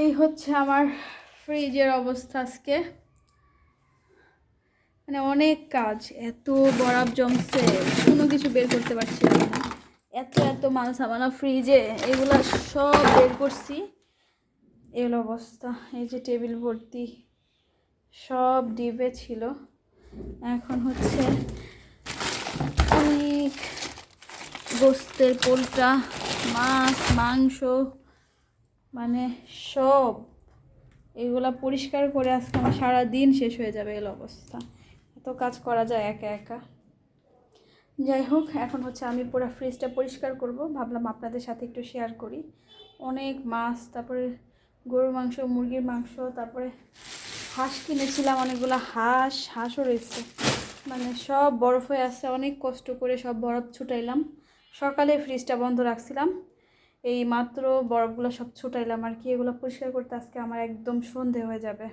এই হচ্ছে আমার ফ্রিজের অবস্থা আজকে। মানে অনেক কাজ, এত বরফ জমছে, কোনো কিছু বের করতে পারছিলাম না। এত এত মাল সামানা ফ্রিজে এগুলো সব বের করছি। এগুলো অবস্থা, এই যে টেবিল ভর্তি, সব ডিবে ছিল। এখন হচ্ছে অনেক গোস্তের পোলটা মাছ, মাংস মানে সব এগুলা পরিষ্কার করে আজকে আমার সারা দিন শেষ হয়ে যাবে এলো অবস্থা। এত কাজ করা যায় একা একা। যাই হোক, এখন হচ্ছে আমি পুরো ফ্রিজটা পরিষ্কার করব। ভাবলাম আপনাদের সাথে একটু শেয়ার করি। অনেক মাছ, তারপরে গরুর মাংস, মুরগির মাংস, তারপরে হাঁস কিনেছিলাম, অনেকগুলো হাঁস, হাঁসও রয়েছে। মানে সব বরফ হয়ে আসছে অনেক কষ্ট করে সব বরফ ছুটাইলাম। সকালে ফ্রিজটা বন্ধ রাখছিলাম। এই মাত্র বরফগুলো সব ছুটাইলাম আর কি, এগুলো পরিষ্কার করতে আজকে আমার একদম সন্ধে হয়ে যাবে।